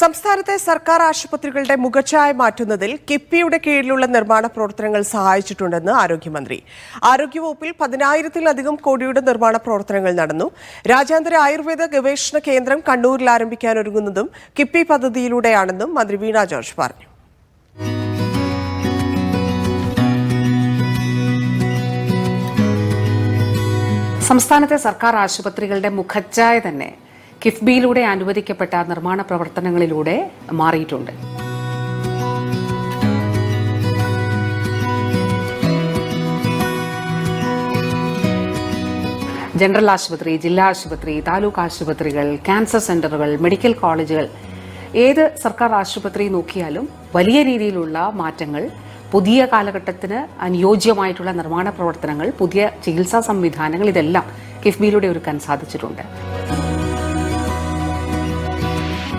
സംസ്ഥാനത്തെ സർക്കാർ ആശുപത്രികളുടെ മുഖച്ഛായ മാറ്റുന്നതിൽ കിഫ്ബിയുടെ കീഴിലുള്ള നിർമ്മാണ പ്രവർത്തനങ്ങൾ സഹായിച്ചിട്ടുണ്ടെന്ന് ആരോഗ്യമന്ത്രി. ആരോഗ്യവകുപ്പിൽ പതിനായിരത്തിലധികം കോടിയുടെ നിർമ്മാണ പ്രവർത്തനങ്ങൾ നടന്നു. രാജ്യാന്തര ആയുർവേദ ഗവേഷണ കേന്ദ്രം കണ്ണൂരിൽ ആരംഭിക്കാനൊരുങ്ങുന്നതും കിഫ്ബി പദ്ധതിയിലൂടെയാണെന്നും മന്ത്രി വീണ ജോർജ് പറഞ്ഞു. സംസ്ഥാനത്തെ സർക്കാർ ആശുപത്രികളുടെ മുഖച്ഛായ തന്നെ കിഫ്ബിയിലൂടെ അനുവദിക്കപ്പെട്ട നിർമ്മാണ പ്രവർത്തനങ്ങളിലൂടെ മാറിയിട്ടുണ്ട്. ജനറൽ ആശുപത്രി ജില്ലാ ആശുപത്രി താലൂക്ക് ആശുപത്രികൾ ക്യാൻസർ സെന്ററുകൾ മെഡിക്കൽ കോളേജുകൾ ഏത് സർക്കാർ ആശുപത്രി നോക്കിയാലും വലിയ രീതിയിലുള്ള മാറ്റങ്ങൾ പുതിയ കാലഘട്ടത്തിന് അനുയോജ്യമായിട്ടുള്ള നിർമ്മാണ പ്രവർത്തനങ്ങൾ പുതിയ ചികിത്സാ സംവിധാനങ്ങൾ ഇതെല്ലാം കിഫ്ബിയിലൂടെ ഒരുക്കാൻ സാധിച്ചിട്ടുണ്ട്.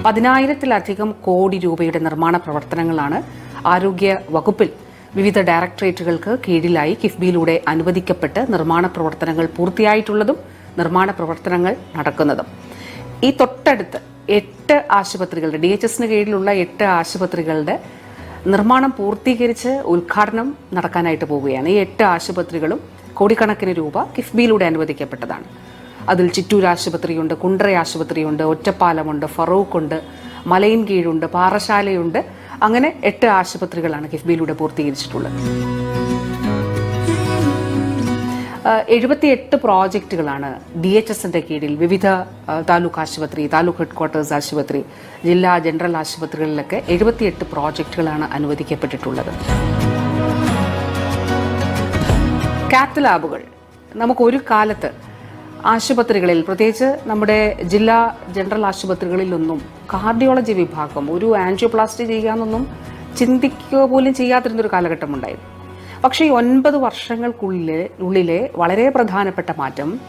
പതിനായിരത്തിലധികം കോടി രൂപയുടെ നിർമ്മാണ പ്രവർത്തനങ്ങളാണ് ആരോഗ്യ വകുപ്പിൽ വിവിധ ഡയറക്ടറേറ്റുകൾക്ക് കീഴിലായി കിഫ്ബിയിലൂടെ അനുവദിക്കപ്പെട്ട് നിർമ്മാണ പ്രവർത്തനങ്ങൾ പൂർത്തിയായിട്ടുള്ളതും നിർമ്മാണ പ്രവർത്തനങ്ങൾ നടക്കുന്നതും. ഈ തൊട്ടടുത്ത് എട്ട് ആശുപത്രികളുടെ ഡി എച്ച് എസിന് കീഴിലുള്ള എട്ട് ആശുപത്രികളുടെ നിർമ്മാണം പൂർത്തീകരിച്ച് ഉദ്ഘാടനം നടക്കാനായിട്ട് പോവുകയാണ്. ഈ എട്ട് ആശുപത്രികളും കോടിക്കണക്കിന് രൂപ കിഫ്ബിയിലൂടെ അനുവദിക്കപ്പെട്ടതാണ്. അതിൽ ചിറ്റൂർ ആശുപത്രിയുണ്ട് കുണ്ടറ ആശുപത്രിയുണ്ട് ഒറ്റപ്പാലമുണ്ട് ഫറൂഖുണ്ട് മലയിൻ കീഴുണ്ട് പാറശാലയുണ്ട്. അങ്ങനെ എട്ട് ആശുപത്രികളാണ് കിഫ്ബിയിലൂടെ പൂർത്തീകരിച്ചിട്ടുള്ളത്. എഴുപത്തിയെട്ട് പ്രോജക്റ്റുകളാണ് ഡി എച്ച് എസിന്റെ കീഴിൽ വിവിധ താലൂക്ക് ആശുപത്രി താലൂക്ക് ഹെഡ് ക്വാർട്ടേഴ്സ് ആശുപത്രി ജില്ലാ ജനറൽ ആശുപത്രികളിലൊക്കെ എഴുപത്തിയെട്ട് പ്രോജക്റ്റുകളാണ് അനുവദിക്കപ്പെട്ടിട്ടുള്ളത്. കാത്ത് ലാബുകൾ. നമുക്ക് ഒരു കാലത്ത് ആശുപത്രികളിൽ പ്രത്യേകിച്ച് നമ്മുടെ ജില്ലാ ജനറൽ ആശുപത്രികളിലൊന്നും കാർഡിയോളജി വിഭാഗം ഒരു ആൻജിയോപ്ലാസ്റ്റി ചെയ്യാമെന്നൊന്നും ചിന്തിക്കുക പോലും ചെയ്യാതിരുന്നൊരു കാലഘട്ടം ഉണ്ടായിരുന്നു പക്ഷേ ഈ ഒൻപത് വർഷങ്ങൾക്കുള്ളിലെ ഉള്ളിലെ വളരെ പ്രധാനപ്പെട്ട മാറ്റം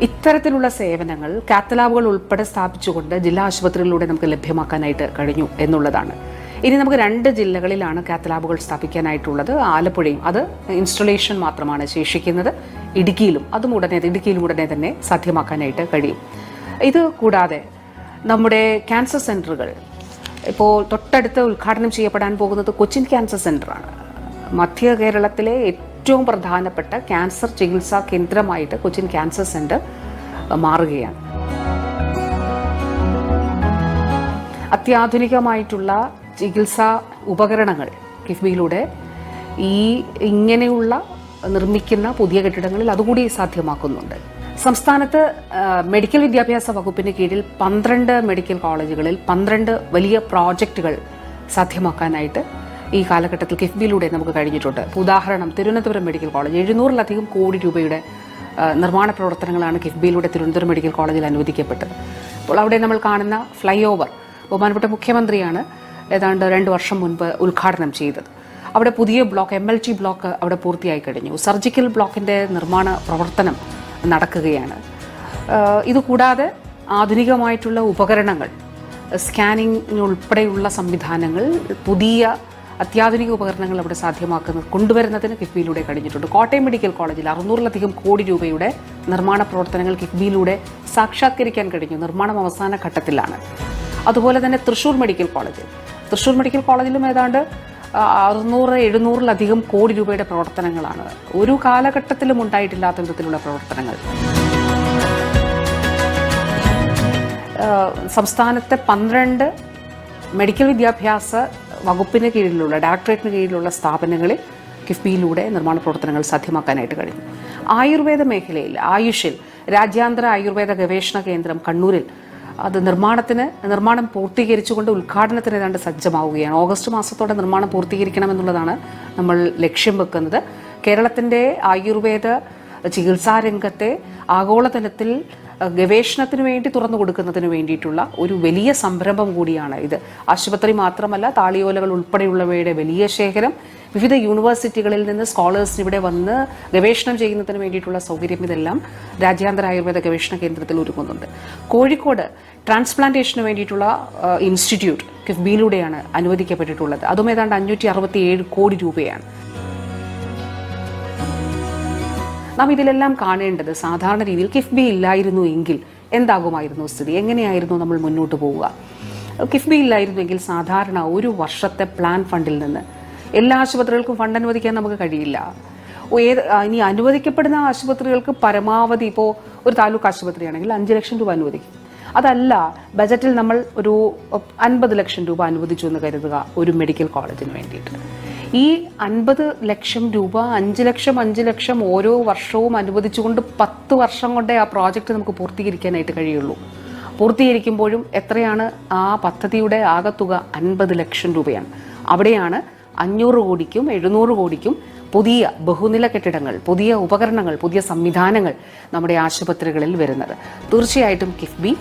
ഇത്തരത്തിലുള്ള സേവനങ്ങൾ കാത്തലാബുകൾ ഉൾപ്പെടെ സ്ഥാപിച്ചുകൊണ്ട് ജില്ലാ ആശുപത്രികളിലൂടെ നമുക്ക് ലഭ്യമാക്കാനായിട്ട് കഴിഞ്ഞു എന്നുള്ളതാണ്. ഇനി നമുക്ക് രണ്ട് ജില്ലകളിലാണ് കാത്തലാബുകൾ സ്ഥാപിക്കാനായിട്ടുള്ളത്. ആലപ്പുഴയും അത് ഇൻസ്റ്റലേഷൻ മാത്രമാണ് ശേഷിക്കുന്നത്. ഇടുക്കിയിലും അതും ഉടനെ ഇടുക്കിയിലും ഉടനെ തന്നെ സാധ്യമാക്കാനായിട്ട് കഴിയും. ഇത് കൂടാതെ നമ്മുടെ ക്യാൻസർ സെന്ററുകൾ ഇപ്പോൾ തൊട്ടടുത്ത് ഉദ്ഘാടനം ചെയ്യപ്പെടാൻ പോകുന്നത് കൊച്ചിൻ ക്യാൻസർ സെന്ററാണ് മധ്യ കേരളത്തിലെ ഏറ്റവും പ്രധാനപ്പെട്ട ക്യാൻസർ ചികിത്സാ കേന്ദ്രമായിട്ട് കൊച്ചിൻ ക്യാൻസർ സെന്റർ മാറുകയാണ്. അത്യാധുനികമായിട്ടുള്ള ചികിത്സാ ഉപകരണങ്ങൾ കിഫ്ബിയിലൂടെ ഈ ഇങ്ങനെയുള്ള നിർമ്മിക്കുന്ന പുതിയ കെട്ടിടങ്ങളിൽ അതുകൂടി സാധ്യമാക്കുന്നുണ്ട്. സംസ്ഥാനത്ത് മെഡിക്കൽ വിദ്യാഭ്യാസ വകുപ്പിന് കീഴിൽ പന്ത്രണ്ട് മെഡിക്കൽ കോളേജുകളിൽ പന്ത്രണ്ട് വലിയ പ്രോജക്റ്റുകൾ സാധ്യമാക്കാനായിട്ട് ഈ കാലഘട്ടത്തിൽ കിഫ്ബിയിലൂടെ നമുക്ക് കഴിഞ്ഞിട്ടുണ്ട്. ഉദാഹരണം തിരുവനന്തപുരം മെഡിക്കൽ കോളേജ്. എഴുന്നൂറിലധികം കോടി രൂപയുടെ നിർമ്മാണ പ്രവർത്തനങ്ങളാണ് കിഫ്ബിയിലൂടെ തിരുവനന്തപുരം മെഡിക്കൽ കോളേജിൽ അനുവദിക്കപ്പെട്ടത്. അപ്പോൾ അവിടെ നമ്മൾ കാണുന്ന ഫ്ലൈ ഓവർ ബഹുമാനപ്പെട്ട മുഖ്യമന്ത്രിയാണ് ഏതാണ്ട് രണ്ട് വർഷം മുൻപ് ഉദ്ഘാടനം ചെയ്തത്. അവിടെ പുതിയ block M L T block അവിടെ പൂർത്തിയായി കഴിഞ്ഞു. സർജിക്കൽ ബ്ലോക്കിന്റെ നിർമ്മാണ പ്രവർത്തനം നടക്കുകയാണ്. ഇതുകൂടാതെ ആധുനികമായിട്ടുള്ള ഉപകരണങ്ങൾ സ്കാനിംഗ് ഉൾപ്പെടെയുള്ള സംവിധാനങ്ങൾ പുതിയ അത്യാധുനിക ഉപകരണങ്ങൾ അവിടെ സാധ്യമാക്കുന്ന കൊണ്ടുവരുന്നതിന് കിഫ്ബിയിലൂടെ കഴിഞ്ഞിട്ടുണ്ട്. കോട്ടയം മെഡിക്കൽ കോളേജിൽ അറുന്നൂറിലധികം കോടി രൂപയുടെ നിർമ്മാണ പ്രവർത്തനങ്ങൾ കിഫ്ബിയിലൂടെ സാക്ഷാത്കരിക്കാൻ കഴിഞ്ഞു. നിർമ്മാണം അവസാന ഘട്ടത്തിലാണ്. അതുപോലെ തന്നെ Thrissur medical college. Thrissur medical കോളേജിലും ഏതാണ്ട് അറുന്നൂറ് എഴുന്നൂറിലധികം കോടി രൂപയുടെ പ്രവർത്തനങ്ങളാണ്. ഒരു കാലഘട്ടത്തിലും ഉണ്ടായിട്ടില്ലാത്ത വിധത്തിലുള്ള പ്രവർത്തനങ്ങൾ. സംസ്ഥാനത്തെ പന്ത്രണ്ട് മെഡിക്കൽ വിദ്യാഭ്യാസ വകുപ്പിന് കീഴിലുള്ള ഡയറക്ടറേറ്റിന് കീഴിലുള്ള സ്ഥാപനങ്ങളിൽ കിഫ്ബിയിലൂടെ നിർമ്മാണ പ്രവർത്തനങ്ങൾ സാധ്യമാക്കാനായിട്ട് കഴിഞ്ഞു. ആയുർവേദ മേഖലയിൽ ആയുഷിൽ രാജ്യാന്തര ആയുർവേദ ഗവേഷണ കേന്ദ്രം കണ്ണൂരിൽ അത് നിർമ്മാണത്തിന് നിർമ്മാണം പൂർത്തീകരിച്ചുകൊണ്ട് ഉദ്ഘാടനത്തിന് ഏതാണ്ട് സജ്ജമാവുകയാണ്. ഓഗസ്റ്റ് മാസത്തോടെ നിർമ്മാണം പൂർത്തീകരിക്കണമെന്നുള്ളതാണ് നമ്മൾ ലക്ഷ്യം വെക്കുന്നത്. കേരളത്തിന്റെ ആയുർവേദ ചികിത്സാരംഗത്തെ ആഗോളതലത്തിൽ ഗവേഷണത്തിന് വേണ്ടി തുറന്നു കൊടുക്കുന്നതിന് വേണ്ടിയിട്ടുള്ള ഒരു വലിയ സംരംഭം കൂടിയാണ് ഇത്. ആശുപത്രി മാത്രമല്ല താളിയോലകൾ ഉൾപ്പെടെയുള്ളവയുടെ വലിയ ശേഖരം വിവിധ യൂണിവേഴ്സിറ്റികളിൽ നിന്ന് സ്കോളേഴ്സ് ഇവിടെ വന്ന് ഗവേഷണം ചെയ്യുന്നതിന് വേണ്ടിയിട്ടുള്ള സൗകര്യം ഇതെല്ലാം രാജ്യാന്തര ആയുർവേദ ഗവേഷണ കേന്ദ്രത്തിൽ ഒരുങ്ങുന്നുണ്ട്. കോഴിക്കോട് ട്രാൻസ്പ്ലാന്റേഷന് വേണ്ടിയിട്ടുള്ള ഇൻസ്റ്റിറ്റ്യൂട്ട് കിഫ്ബിയിലൂടെയാണ് അനുവദിക്കപ്പെട്ടിട്ടുള്ളത്. അതും ഏതാണ്ട് അഞ്ഞൂറ്റി അറുപത്തി ഏഴ് കോടി രൂപയാണ്. നാം ഇതിലെല്ലാം കാണേണ്ടത് സാധാരണ രീതിയിൽ കിഫ്ബി ഇല്ലായിരുന്നു എങ്കിൽ എന്താകുമായിരുന്നു സ്ഥിതി? എങ്ങനെയായിരുന്നു നമ്മൾ മുന്നോട്ട് പോവുക? കിഫ്ബി ഇല്ലായിരുന്നെങ്കിൽ സാധാരണ ഒരു വർഷത്തെ പ്ലാൻ ഫണ്ടിൽ നിന്ന് എല്ലാ ആശുപത്രികൾക്കും ഫണ്ട് അനുവദിക്കാൻ നമുക്ക് കഴിയില്ല. ഏത് ഇനി അനുവദിക്കപ്പെടുന്ന ആശുപത്രികൾക്ക് പരമാവധി ഇപ്പോൾ ഒരു താലൂക്ക് ആശുപത്രിയാണെങ്കിൽ അഞ്ച് ലക്ഷം രൂപ അനുവദിക്കും. അതല്ല ബജറ്റിൽ നമ്മൾ ഒരു അൻപത് ലക്ഷം രൂപ അനുവദിച്ചു എന്ന് കരുതുക ഒരു മെഡിക്കൽ കോളേജിന് വേണ്ടിയിട്ട്. ഈ അൻപത് ലക്ഷം രൂപ അഞ്ച് ലക്ഷം അഞ്ച് ലക്ഷം ഓരോ വർഷവും അനുവദിച്ചുകൊണ്ട് പത്ത് വർഷം കൊണ്ടേ ആ പ്രോജക്റ്റ് നമുക്ക് പൂർത്തീകരിക്കാനായിട്ട് കഴിയുള്ളൂ. പൂർത്തീകരിക്കുമ്പോഴും എത്രയാണ്? ആ പദ്ധതിയുടെ ആകത്തുക അൻപത് ലക്ഷം രൂപയാണ്. അവിടെയാണ് അഞ്ഞൂറ് കോടിക്കും എഴുന്നൂറ് കോടിക്കും പുതിയ ബഹുനില കെട്ടിടങ്ങൾ പുതിയ ഉപകരണങ്ങൾ പുതിയ സംവിധാനങ്ങൾ നമ്മുടെ ആശുപത്രികളിൽ വരുന്നത്. തീർച്ചയായിട്ടും കിഫ്ബി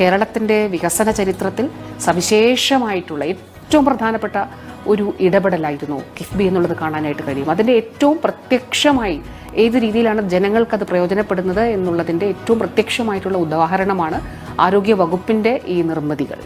കേരളത്തിന്റെ വികസന ചരിത്രത്തിൽ സവിശേഷമായിട്ടുള്ള ഏറ്റവും പ്രധാനപ്പെട്ട ഒരു ഇടപെടലായിരുന്നു കിഫ്ബി എന്നുള്ളത് കാണാനായിട്ട് കഴിയും. അതിന്റെ ഏറ്റവും പ്രത്യക്ഷമായി ഏത് രീതിയിലാണ് ജനങ്ങൾക്കത് പ്രയോജനപ്പെടുന്നത് എന്നുള്ളതിന്റെ ഏറ്റവും പ്രത്യക്ഷമായിട്ടുള്ള ഉദാഹരണമാണ് ആരോഗ്യ വകുപ്പിന്റെ ഈ നിർമ്മിതികൾ.